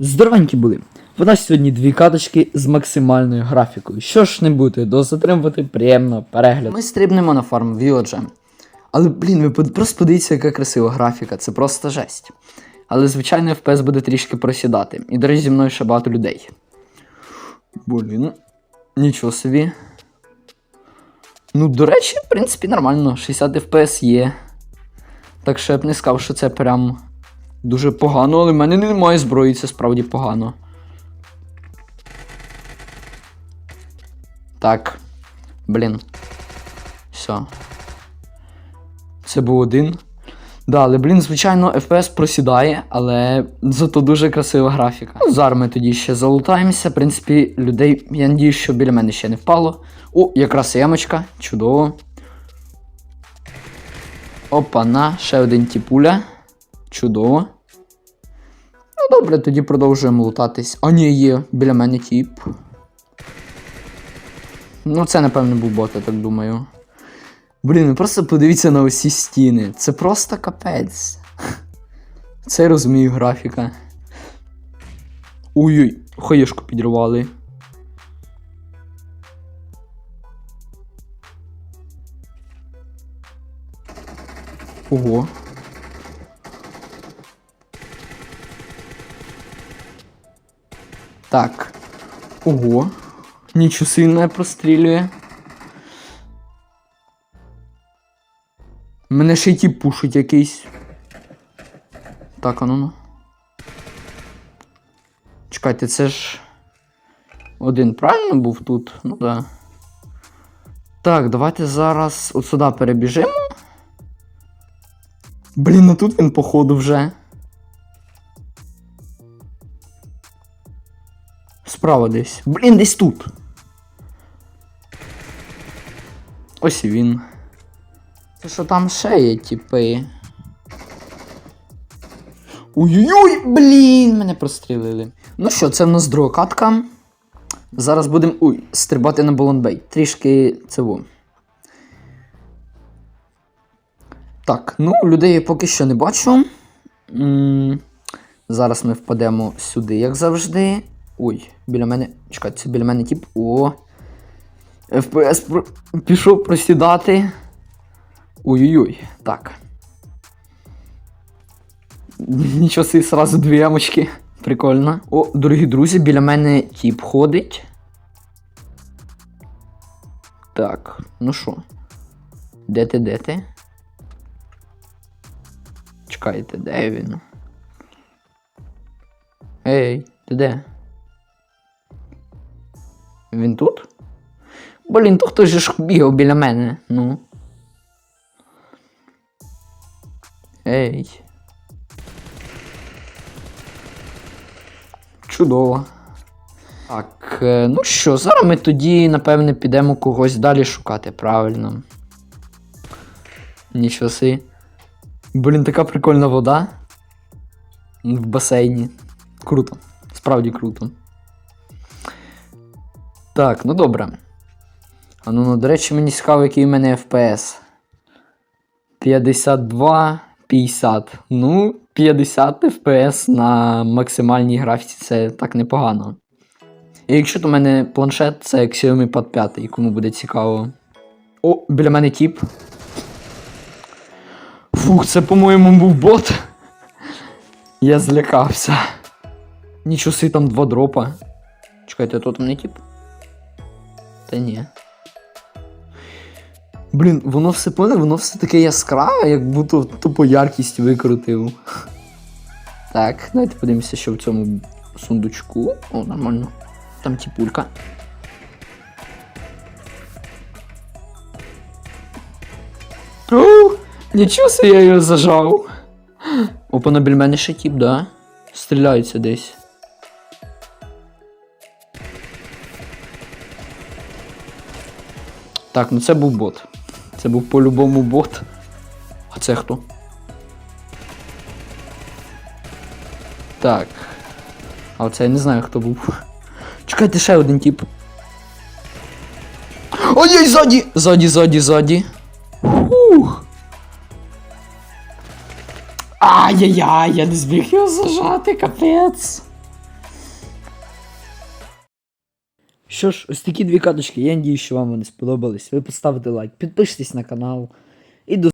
Здоровенькі були. У нас сьогодні дві каточки з максимальною графікою. Що ж не бути, до затримувати приємно перегляд. Ми стрибнемо на фарм Віоджа. Але, блін, ви просто подивіться, яка красива графіка, це просто жесть. Але, звичайно, FPS буде трішки просідати. І, до речі, зі мною ще багато людей. Блін, нічого собі. Ну, до речі, в принципі, нормально. 60 FPS є. Так що я б не сказав, що це прям дуже погано, але в мене немає зброї, це справді погано. Так. Блін. Все. Це був один. Да, але, блін, звичайно, FPS просідає, але зато дуже красива графіка. Ну, зараз ми тоді ще залутаємося. В принципі, людей, я надію, що біля мене ще не впало. О, якраз ямочка. Чудово. Опа-на, ще один тіпуля. Чудово. Ну добре, тоді продовжуємо лутатись. А ні, є біля мене тіп. Ну, це, напевно, був бот, я так думаю. Блін, ви просто подивіться на усі стіни. Це просто капець. Це я розумію графіка. Ой-ой, хаєшку підірвали. Ого. Так. Ого. Нічого сильне прострілює. Мене ще й ті пушить якийсь. Так, а ну ну. Чекайте, це ж. Один правильно був тут? Ну да. Так, давайте зараз от сюди перебіжимо. Блін, а тут він, походу, вже. Справа десь. Блін, десь тут. Ось і він. Це що там ще є, типи. Ой-ой-ой, блін, мене прострілили. Ну що, це в нас друга катка. Зараз будемо. Ой, стрибати на балонбей. Трішки цього. Так, ну, людей я поки що не бачу. м зараз ми впадемо сюди, як завжди. Ой, біля мене. Чекайте, це біля мене тип. О. FPS про... пішов просідати. Ой-ой-ой. Так. Нічого собі, сразу дві ямочки. Прикольно. О, дорогі друзі, біля мене тіп ходить. Так, ну що? Де ти, де ти? Чекайте, де він? Ей, ти де? Він тут? Блін, то хтось ж бігав біля мене. Ну. Ей. Чудово. Так, е, ну що, зараз ми тоді, напевне, підемо когось далі шукати, правильно. Нічого си. Блін, така прикольна вода. В басейні. Круто. Справді круто. Так, ну добре. А ну, ну, до речі, мені цікаво, який у мене FPS. 52, 50. Ну, 50 FPS на максимальній графіці це так непогано. І якщо то в мене планшет, це Xiaomi Pad 5, кому буде цікаво. О, біля мене тіп. Фух, це, по-моєму, був бот. Я злякався. Нічого собі там два дропа. Чекайте, тут мене тіп? Та ні. Блін, воно все поне, воно все таке яскраве, як будто тупо яркість викрутив. Так, давайте подивимося, що в цьому сундучку. О, нормально. Там тіпулька. Нічого собі я його зажав. Опа, на біля мене ще тіп, да? Стріляються десь. Так, ну це був бот. Це був по-любому бот. А це хто? Так. А оце я не знаю, хто був. Чекайте, ще один тип. Ой-ой, ззаді! Ззаді, ззаді, ззаді. Фух. Ай-яй-яй, я не зміг його зажати, капець. Що ж, ось такі дві каточки. Я надію, що вам вони сподобались. Ви поставите лайк, підпишитесь на канал. І до